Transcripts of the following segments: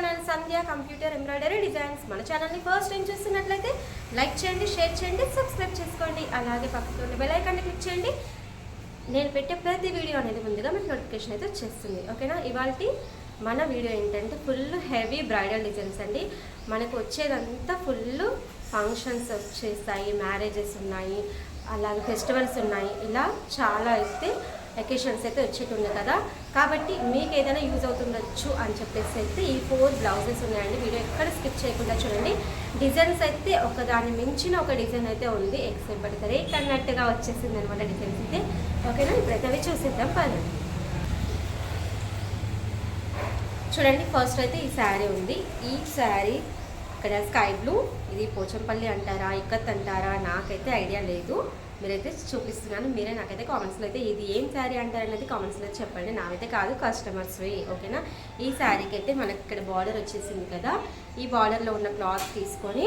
Channel Sandhya computer embroidery designs మన ఛానల్ని first time చూస్తున్నట్లయితే లైక్ చేయండి షేర్ చేయండి సబ్స్క్రైబ్ చేసుకోండి. అలాగే పక్కతో ఉన్న బెల్ ఐకాన్ని క్లిక్ చేయండి. నేను పెట్టే ప్రతి వీడియో అనేది ముందుగా మీకు నోటిఫికేషన్ అయితే వచ్చేస్తుంది. ఓకేనా ఇవాళ మన వీడియో ఏంటంటే ఫుల్ హెవీ బ్రైడల్ డిజైన్స్ అండి. మనకు వచ్చేదంతా ఫుల్ ఫంక్షన్స్ వచ్చేస్తాయి మ్యారేజెస్ ఉన్నాయి అలాగే ఫెస్టివల్స్ ఉన్నాయి. ఇలా చాలా అయితే ఎకేషన్స్ అయితే వచ్చేటుంది కదా. కాబట్టి మీకు ఏదైనా యూజ్ అవుతుండొచ్చు అని చెప్పేసి అయితే ఈ ఫోర్ బ్లౌజెస్ ఉన్నాయండి. వీడియో ఎక్కడ స్కిప్ చేయకుండా చూడండి. డిజైన్స్ అయితే ఒక దాన్ని మించిన ఒక డిజైన్ అయితే ఉంది. ఎక్సెల్ పడతారు అన్నట్టుగా వచ్చేసింది అనమాట డిజైన్స్ అయితే. ఓకేనా? ఇప్పుడైతే అవి చూసేద్దాం పదండి. చూడండి ఫస్ట్ అయితే ఈ శారీ ఉంది. ఈ శారీ ఇక్కడ స్కై బ్లూ ఇది పోచంపల్లి అంటారా ఇక్కత్ అంటారా నాకైతే ఐడియా లేదు. మీరైతే చూపిస్తున్నాను మీరే నాకైతే కామెంట్స్లో అయితే ఇది ఏం శారీ అంటారనేది కామెంట్స్లో చెప్పండి. నావైతే కాదు కస్టమర్స్వి ఓకేనా? ఈ శారీకి అయితే మనకి ఇక్కడ బార్డర్ వచ్చేసింది కదా. ఈ బార్డర్లో ఉన్న క్లాత్ తీసుకొని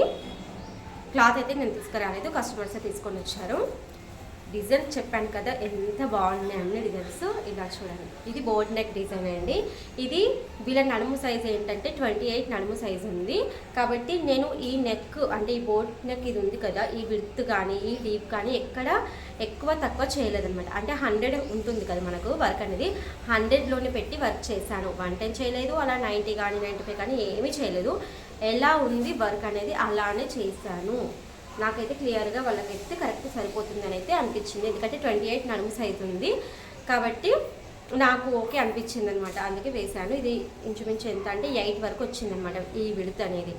క్లాత్ అయితే నేను తీసుకురాలేదు కస్టమర్సే తీసుకొని వచ్చారు. డిజైన్ చెప్పాను కదా ఎంత బాగున్నాయి అన్ని డిజైన్స్. ఇలా చూడండి. ఇది బోర్డ్ నెక్ డిజైన్ అండి. ఇది వీళ్ళ నడుము సైజ్ ఏంటంటే ట్వంటీ ఎయిట్ నడుము సైజ్ ఉంది. కాబట్టి నేను ఈ నెక్ అంటే ఈ బోర్డ్ నెక్ ఇది ఉంది కదా ఈ విడ్త్ కానీ ఈ డీప్ కానీ ఎక్కడ ఎక్కువ తక్కువ చేయలేదన్నమాట. అంటే హండ్రెడ్ ఉంటుంది కదా మనకు వర్క్ అనేది. హండ్రెడ్లోనే పెట్టి వర్క్ చేశాను. వన్ టెన్ చేయలేదు అలా నైంటీ కానీ నైంటీ ఫైవ్ కానీ ఏమీ చేయలేదు. ఎలా ఉంది వర్క్ అనేది అలానే చేశాను. నాకైతే క్లియర్గా వాళ్ళకైతే కరెక్ట్ సరిపోతుందని అయితే అనిపించింది. ఎందుకంటే ట్వంటీ ఎయిట్ నడుము అవుతుంది ఉంది. కాబట్టి నాకు ఓకే అనిపించింది అనమాట అందుకే వేశాను. ఇది ఇంచుమించు ఎంత అంటే ఎయిట్ వరకు వచ్చిందనమాట ఈ విడత అనేది.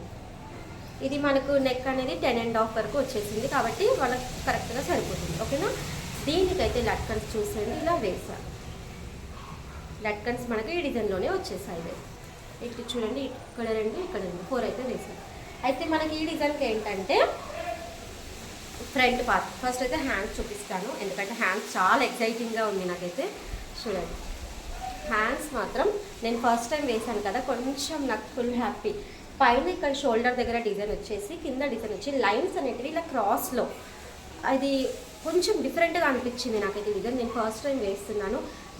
ఇది మనకు నెక్ అనేది టెన్ అండ్ హాఫ్ వరకు వచ్చేసింది. కాబట్టి వాళ్ళకి కరెక్ట్గా సరిపోతుంది. ఓకేనా? దీనికైతే లట్కన్స్ చూసేది ఇలా వేసాను లట్కన్స్ మనకి ఈ డిజైన్లోనే వచ్చేసాయి ఇటు చూడండి. ఇక్కడ రెండు ఇక్కడ రెండు. ఫోర్ అయితే వేసాను అయితే మనకి ఈ డిజైన్కి ఏంటంటే ఫ్రంట్ పార్ట్. ఫస్ట్ అయితే హ్యాండ్స్ చూపిస్తాను. ఎందుకంటే హ్యాండ్స్ చాలా ఎక్సైటింగ్గా ఉంది నాకైతే. చూడండి. హ్యాండ్స్ మాత్రం నేను ఫస్ట్ టైం వేశాను కదా కొంచెం నాకు ఫుల్ హ్యాపీ పైన ఇక్కడ షోల్డర్ దగ్గర డిజైన్ వచ్చేసి కింద డిజైన్ వచ్చి లైన్స్ అనేటివి ఇలా క్రాస్లో అది కొంచెం డిఫరెంట్గా అనిపించింది నాకైతే ఈ డిజైన్ నేను ఫస్ట్ టైం వేస్తున్నాను.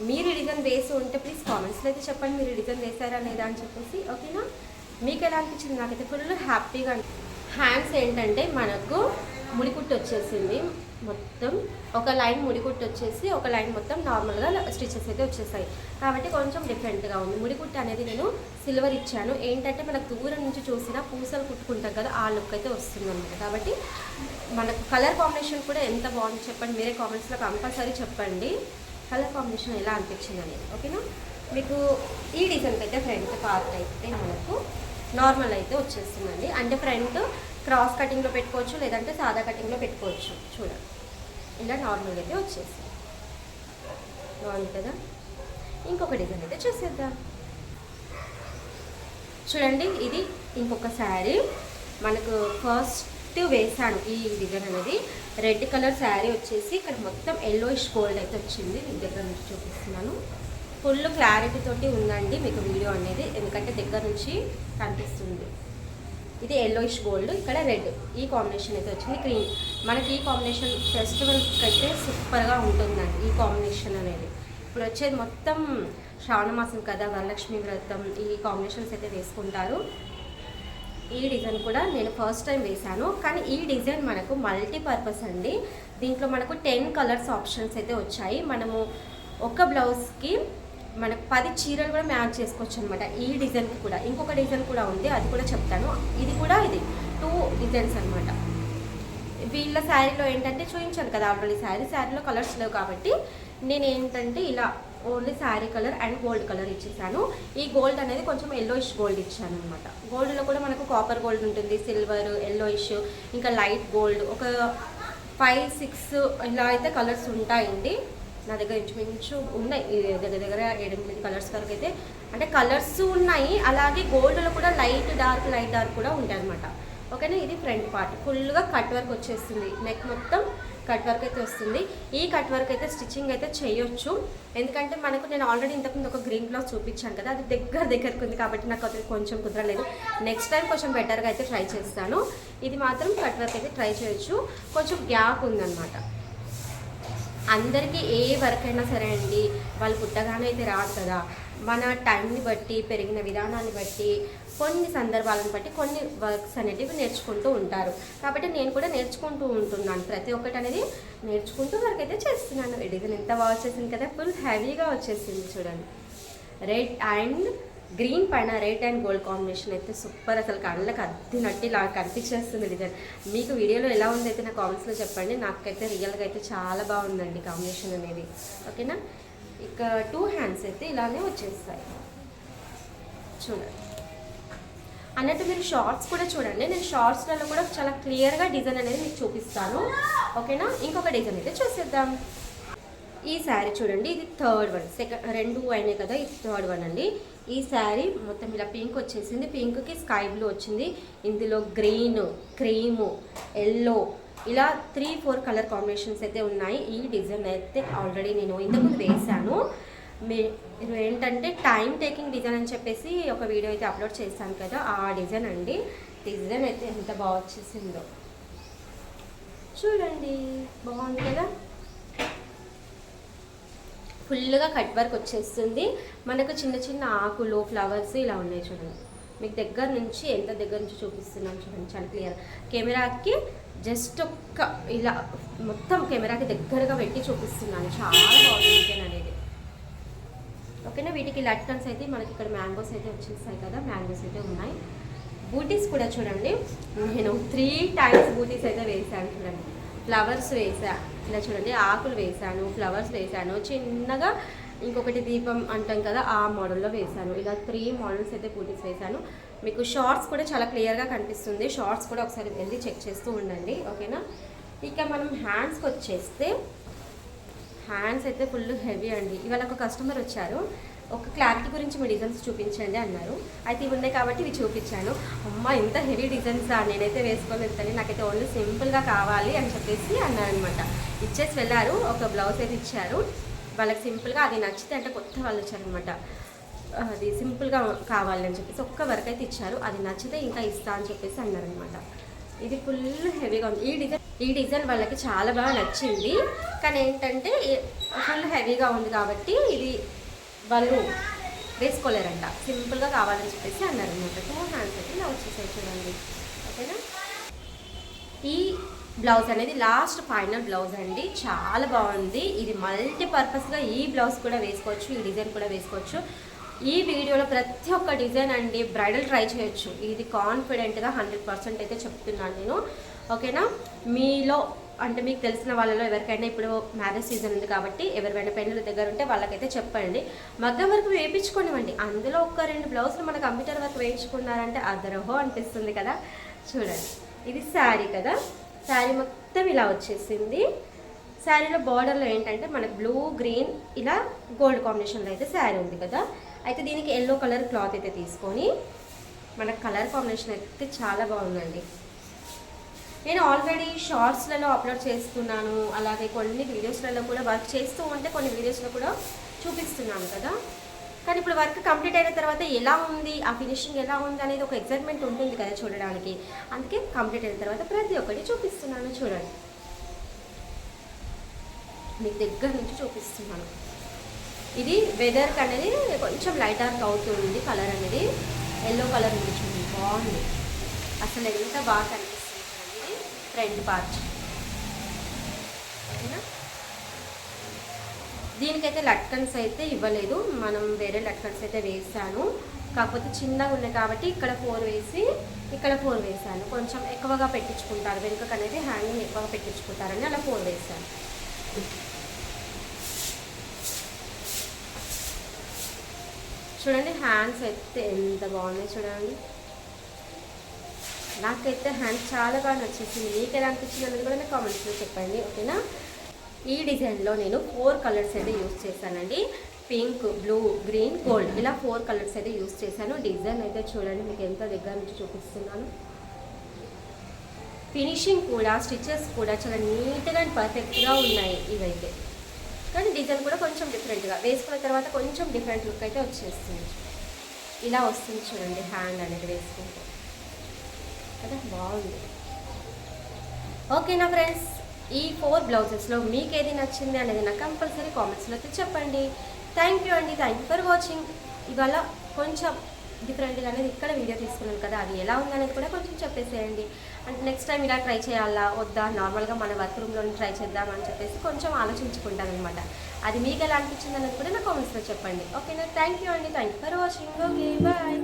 మీరు ఈ డిజైన్ వేసి ఉంటే ప్లీజ్ కామెంట్స్లో అయితే చెప్పండి మీరు డిజైన్ వేశారా లేదా అని చెప్పేసి. ఓకేనా మీకు ఎలా అనిపించింది? నాకైతే ఫుల్ హ్యాపీగా హ్యాండ్స్ ఏంటంటే మనకు ముడికుట్టు వచ్చేసింది మొత్తం ఒక లైన్ ముడికుట్టు వచ్చేసి ఒక లైన్ మొత్తం నార్మల్గా స్టిచెస్ అయితే వచ్చేసాయి. కాబట్టి కొంచెం డిఫరెంట్గా ఉంది. ముడికుట్టు అనేది నేను సిల్వర్ ఇచ్చాను. ఏంటంటే మనకు దూరం నుంచి చూసినా పూసలు కుట్టుకుంటాం కదా ఆ లుక్ అయితే వస్తుంది అనమాట కాబట్టి మనకు కలర్ కాంబినేషన్ కూడా ఎంత బాగుంది చెప్పండి. మీరే కామెంట్స్లో కంపల్సరీ చెప్పండి. కలర్ కాంబినేషన్ ఎలా అనిపించింది అనేది ఓకేనా? మీకు ఈ డిజైన్కి అయితే ఫ్రంట్ పార్ట్ అయితే మనకు నార్మల్ అయితే వచ్చేస్తుందండి. అంటే ఫ్రంట్ క్రాస్ కటింగ్లో పెట్టుకోవచ్చు లేదంటే సాదా కటింగ్లో పెట్టుకోవచ్చు. చూడండి. ఇలా నార్మల్ అయితే వచ్చేస్తుంది బాగుంది కదా? ఇంకొక డిజైన్ అయితే చూసేద్దాం. చూడండి ఇది ఇంకొక శారీ. మనకు ఫస్ట్ వేసాను ఈ డిజైన్ అనేది. రెడ్ కలర్ శారీ వచ్చేసి ఇక్కడ మొత్తం ఎల్లోయిష్ గోల్డ్ అయితే వచ్చింది. మీ దగ్గర నుంచి చూపిస్తున్నాను. ఫుల్ క్లారిటీ తోటి ఉందండి మీకు వీడియో అనేది. ఎందుకంటే దగ్గర నుంచి కనిపిస్తుంది. ఇది ఎల్లోయిష్ గోల్డ్ ఇక్కడ రెడ్ ఈ కాంబినేషన్ అయితే వచ్చింది. క్రీమ్ మనకి ఈ కాంబినేషన్ ఫెస్టివల్కి అయితే సూపర్గా ఉంటుందండి ఈ కాంబినేషన్ అనేది. ఇప్పుడు వచ్చేది మొత్తం శ్రావణమాసం కదా వరలక్ష్మి వ్రతం ఈ కాంబినేషన్స్ అయితే వేసుకుంటారు. ఈ డిజైన్ కూడా నేను ఫస్ట్ టైం వేశాను. కానీ ఈ డిజైన్ మనకు మల్టీపర్పస్ అండి. దీంట్లో మనకు టెన్ కలర్స్ ఆప్షన్స్ అయితే వచ్చాయి. మనము ఒక బ్లౌజ్కి మనకు పది చీరలు కూడా మ్యాచ్ చేసుకోవచ్చు అనమాట ఈ డిజైన్కి కూడా. ఇంకొక డిజైన్ కూడా ఉంది అది కూడా చెప్తాను. ఇది కూడా ఇది. టూ డిజైన్స్ అనమాట వీళ్ళ శారీలో ఏంటంటే చూపించాను కదా ఆల్రెడీ శారీ. శారీలో కలర్స్ లేవు కాబట్టి నేను ఏంటంటే ఇలా only sari colour and gold colour ఇచ్చేసాను. ఈ గోల్డ్ అనేది కొంచెం ఎల్లోయిష్ గోల్డ్ ఇచ్చాను అనమాట గోల్డ్లో కూడా మనకు కాపర్ గోల్డ్ ఉంటుంది సిల్వర్ ఎల్లోయిష్ ఇంకా లైట్ గోల్డ్ ఒక ఫైవ్ సిక్స్ ఇలా అయితే కలర్స్ ఉంటాయండి. నా దగ్గర ఇంచుమించు ఉన్నాయి. దగ్గర దగ్గర ఏడెనిమిది కలర్స్ వరకు అయితే. అంటే కలర్స్ ఉన్నాయి. అలాగే గోల్డ్లో కూడా లైట్ డార్క్ లైట్ డార్క్ కూడా ఉంటాయి అనమాట ఓకేనా ఇది ఫ్రంట్ పార్ట్ ఫుల్గా కట్ వర్క్ వచ్చేస్తుంది. నెక్ మొత్తం కట్ వర్క్ అయితే వస్తుంది. ఈ కట్ వర్క్ అయితే స్టిచ్చింగ్ అయితే చేయొచ్చు. ఎందుకంటే మనకు నేను ఆల్రెడీ ఇంతకుముందు ఒక గ్రీన్ బ్లాక్ చూపించాను కదా. అది దగ్గర దగ్గరకు ఉంది కాబట్టి నాకు అది కొంచెం కుదరలేదు. నెక్స్ట్ టైం కొంచెం బెటర్గా అయితే ట్రై చేస్తాను. ఇది మాత్రం కట్ వర్క్ అయితే ట్రై చేయొచ్చు. కొంచెం గ్యాప్ ఉందన్నమాట. అందరికీ ఏ వర్క్ అయినా సరే అండి వాళ్ళు పుట్టగానే అయితే రాదు కదా. మన టైంని బట్టి పెరిగిన విధానాన్ని బట్టి కొన్ని సందర్భాలను బట్టి కొన్ని వర్క్స్ అనేటివి నేర్చుకుంటూ ఉంటారు. కాబట్టి నేను కూడా నేర్చుకుంటూ ఉంటున్నాను. ప్రతి ఒక్కటి అనేది నేర్చుకుంటూ వర్క్ అయితే చేస్తున్నాను. ఈ ఎంత బాగా వచ్చేసింది కదా ఫుల్ హెవీగా వచ్చేసింది చూడండి. రెడ్ అండ్ గ్రీన్ పైన రెడ్ అండ్ గోల్డ్ కాంబినేషన్ అయితే సూపర్ అసలు కళ్ళకి అద్దినట్టు ఇలా కనిపించేస్తుంది డిజైన్ మీకు వీడియోలో ఎలా ఉంది అయితే నా కామెంట్స్లో చెప్పండి. నాకైతే రియల్గా అయితే చాలా బాగుందండి కాంబినేషన్ అనేది. ఓకేనా? ఇక టూ హ్యాండ్స్ అయితే ఇలానే వచ్చేస్తాయి. చూడండి. అన్నట్టు మీరు షార్ట్స్ కూడా చూడండి. నేను షార్ట్స్లలో కూడా చాలా క్లియర్గా డిజైన్ అనేది మీకు చూపిస్తాను. ఓకేనా? ఇంకొక డిజైన్ అయితే చూసేద్దాం. ఈ శారీ చూడండి. ఇది థర్డ్ వన్ సెకండ్ రెండు అయినాయి కదా ఇది థర్డ్ వన్ అండి. ఈ శారీ మొత్తం ఇలా పింక్ వచ్చేసింది. పింక్కి స్కై బ్లూ వచ్చింది. ఇందులో గ్రీన్ క్రీము ఎల్లో ఇలా త్రీ ఫోర్ కలర్ కాంబినేషన్స్ అయితే ఉన్నాయి. ఈ డిజైన్ అయితే ఆల్రెడీ నేను ఇంతకుముందు వేశాను. మీరు ఏంటంటే టైం టేకింగ్ డిజైన్ అని చెప్పేసి ఒక వీడియో అయితే అప్లోడ్ చేశాను కదా ఆ డిజైన్ అండి. డిజైన్ అయితే ఎంత బాగా వచ్చేసిందో. చూడండి బాగుంది కదా? ఫుల్గా కట్ వర్క్ వచ్చేస్తుంది. మనకు చిన్న చిన్న ఆకులు ఫ్లవర్స్ ఇలా ఉన్నాయి చూడండి. మీకు దగ్గర నుంచి ఎంత దగ్గర నుంచి చూపిస్తున్నాను చూడండి చాలా క్లియర్ కెమెరాకి జస్ట్ ఒక్క ఇలా మొత్తం కెమెరాకి దగ్గరగా పెట్టి చూపిస్తున్నాను. చాలా బాగుంది డిజైన్ అనేది. ఓకేనా? వీటికి లట్కన్స్ అయితే మనకి ఇక్కడ మ్యాంగోస్ అయితే వచ్చేస్తాయి కదా మ్యాంగోస్ అయితే ఉన్నాయి. బూటీస్ కూడా చూడండి. నేను త్రీ టైమ్స్ బూటీస్ అయితే వేసాను చూడండి. ఫ్లవర్స్ వేసా. ఇలా చూడండి ఆకులు వేసాను ఫ్లవర్స్ వేసాను. చిన్నగా ఇంకొకటి దీపం అంటాం కదా ఆ మోడల్లో వేసాను. ఇలా త్రీ మోడల్స్ అయితే పూర్తి వేసాను. మీకు షార్ట్స్ కూడా చాలా క్లియర్గా కనిపిస్తుంది. షార్ట్స్ కూడా ఒకసారి వెళ్ళి చెక్ చేస్తూ ఉండండి. ఓకేనా? ఇక మనం హ్యాండ్స్కి వచ్చేస్తే హ్యాండ్స్ అయితే ఫుల్ హెవీ అండి. ఇవాళ ఒక కస్టమర్ వచ్చారు. ఒక క్లారిటీ గురించి మీ డిజైన్స్ చూపించండి అన్నారు. అయితే ఇవి ఉన్నాయి కాబట్టి ఇవి చూపించాను. అమ్మ ఇంత హెవీ డిజైన్స్ నేనైతే వేసుకోలేదు కానీ నాకైతే ఓన్లీ సింపుల్గా కావాలి అని చెప్పేసి అన్నారనమాట ఇచ్చేసి వెళ్ళారు. ఒక బ్లౌజ్ అయితే ఇచ్చారు. వాళ్ళకి సింపుల్గా అది నచ్చితే అంటే కొత్త వాళ్ళు వచ్చారనమాట అది సింపుల్గా కావాలి అని చెప్పేసి ఒక్క వర్క్ అయితే ఇచ్చారు. అది నచ్చితే ఇంకా ఇస్తా అని చెప్పేసి అన్నారనమాట ఇది ఫుల్ హెవీగా ఉంది. ఈ డిజైన్ ఈ డిజైన్ వాళ్ళకి చాలా బాగా నచ్చింది. కానీ ఏంటంటే ఫుల్ హెవీగా ఉంది కాబట్టి ఇది వాళ్ళు వేసుకోలేరంట. సింపుల్గా కావాలని చెప్పేసి అన్నారు అనమాట సో హ్యాండ్స్ అయితే ఇలా వచ్చేసాయి చూడండి. ఓకేనా? ఈ బ్లౌజ్ అనేది లాస్ట్ ఫైనల్ బ్లౌజ్ అండి. చాలా బాగుంది. ఇది మల్టీపర్పస్గా ఈ బ్లౌజ్ కూడా వేసుకోవచ్చు ఈ డిజైన్ కూడా వేసుకోవచ్చు. ఈ వీడియోలో ప్రతి ఒక్క డిజైన్ అండి బ్రైడల్ ట్రై చేయొచ్చు. ఇది కాన్ఫిడెంట్గా హండ్రెడ్ పర్సెంట్ అయితే చెప్తున్నాను నేను. ఓకేనా? మీలో అంటే మీకు తెలిసిన వాళ్ళలో ఎవరికైనా ఇప్పుడు మ్యారేజ్ సీజన్ ఉంది కాబట్టి ఎవరివైనా పెళ్ళిళ్ళ దగ్గర ఉంటే వాళ్ళకైతే చెప్పండి. మగ్గం వరకు వేయించుకోనివ్వండి. అందులో ఒక రెండు బ్లౌజులు మన కంప్యూటర్ వరకు వేయించుకున్నారంటే అదరహో అనిపిస్తుంది కదా. చూడండి. ఇది శారీ కదా. శారీ మొత్తం ఇలా వచ్చేసింది. శారీలో బార్డర్లో ఏంటంటే మనకు బ్లూ గ్రీన్ ఇలా గోల్డ్ కాంబినేషన్లో అయితే శారీ ఉంది కదా. అయితే దీనికి ఎల్లో కలర్ క్లాత్ అయితే తీసుకొని మనకు కలర్ కాంబినేషన్ అయితే చాలా బాగుందండి. నేను ఆల్రెడీ షార్ట్స్లలో అప్లోడ్ చేస్తున్నాను. అలాగే కొన్ని వీడియోస్లలో కూడా వర్క్ చేస్తూ ఉంటే కొన్ని వీడియోస్లో కూడా చూపిస్తున్నాను కదా. కానీ ఇప్పుడు వర్క్ కంప్లీట్ అయిన తర్వాత ఎలా ఉంది? ఆ ఫినిషింగ్ ఎలా ఉంది అనేది ఒక ఎగ్జైట్మెంట్ ఉంటుంది కదా చూడడానికి. అందుకే కంప్లీట్ అయిన తర్వాత ప్రతి ఒక్కటి చూపిస్తున్నాను చూడండి. మీకు దగ్గర నుంచి చూపిస్తున్నాను. ఇది వెదర్కి అనేది కొంచెం లైట్ డార్క్ అవుతుంది. కలర్ అనేది ఎల్లో కలర్ ఉంది చూడండి. బాగుంది. అసలు ఎంత బాగా కనిపిస్తుంది ఫ్రంట్ పార్ట్ ఓకేనా? దీనికైతే లట్కన్స్ అయితే ఇవ్వలేదు. మనం వేరే లట్కన్స్ అయితే వేసాను కాకపోతే చిన్నగా ఉన్నాయి కాబట్టి ఇక్కడ ఫోర్ వేసి ఇక్కడ ఫోర్ వేసాను కొంచెం ఎక్కువగా పెట్టించుకుంటారు. వెనుక అనేది హ్యాంగింగ్ ఎక్కువగా పెట్టించుకుంటారని అలా ఫోర్ వేసాను చూడండి హ్యాండ్స్ అయితే ఎంత బాగున్నాయి చూడండి. నాకైతే హ్యాండ్ చాలా బాగా నచ్చేసింది మీకు ఎలా అనిపించింది అనేది కూడా నాకు కామెంట్స్లో చెప్పండి ఓకేనా? ఈ డిజైన్లో నేను ఫోర్ కలర్స్ అయితే యూస్ చేశానండి. పింక్ బ్లూ గ్రీన్ గోల్డ్ ఇలా ఫోర్ కలర్స్ అయితే యూస్ చేశాను. డిజైన్ అయితే చూడండి మీకు ఎంత దగ్గర నుంచి చూపిస్తున్నాను. ఫినిషింగ్ కూడా స్టిచెస్ కూడా చాలా నీట్గా అండ్ పర్ఫెక్ట్గా ఉన్నాయి ఇవైతే. కానీ డిజైన్ కూడా కొంచెం డిఫరెంట్గా వేసుకున్న తర్వాత కొంచెం డిఫరెంట్ లుక్ అయితే వచ్చేస్తుంది. ఇలా వస్తుంది చూడండి హ్యాండ్ అనేది వేసుకుంటే. కదా? బాగుంది. ఓకేనా ఫ్రెండ్స్? ఈ ఫోర్ బ్లౌజెస్లో మీకు ఏది నచ్చింది అనేది నాకు కంపల్సరీ కామెంట్స్లో అయితే చెప్పండి. థ్యాంక్ యూ అండి. థ్యాంక్ యూ ఫర్ వాచింగ్ ఇవాళ కొంచెం డిఫరెంట్గా అనేది ఇక్కడ వీడియో తీసుకున్నాను కదా అది ఎలా ఉందనేది కూడా కొంచెం చెప్పేసేయండి. అంటే నెక్స్ట్ టైం ఇలా ట్రై చేయాలా వద్దా? నార్మల్గా మన వర్క్ రూమ్లో ట్రై చేద్దామని చెప్పేసి కొంచెం ఆలోచించుకుంటాను అనమాట అది మీకు ఎలా అనిపించింది అనేది కూడా నా కామెంట్స్లో చెప్పండి. ఓకేనా? థ్యాంక్ యూ అండి. Thank you for watching okay bye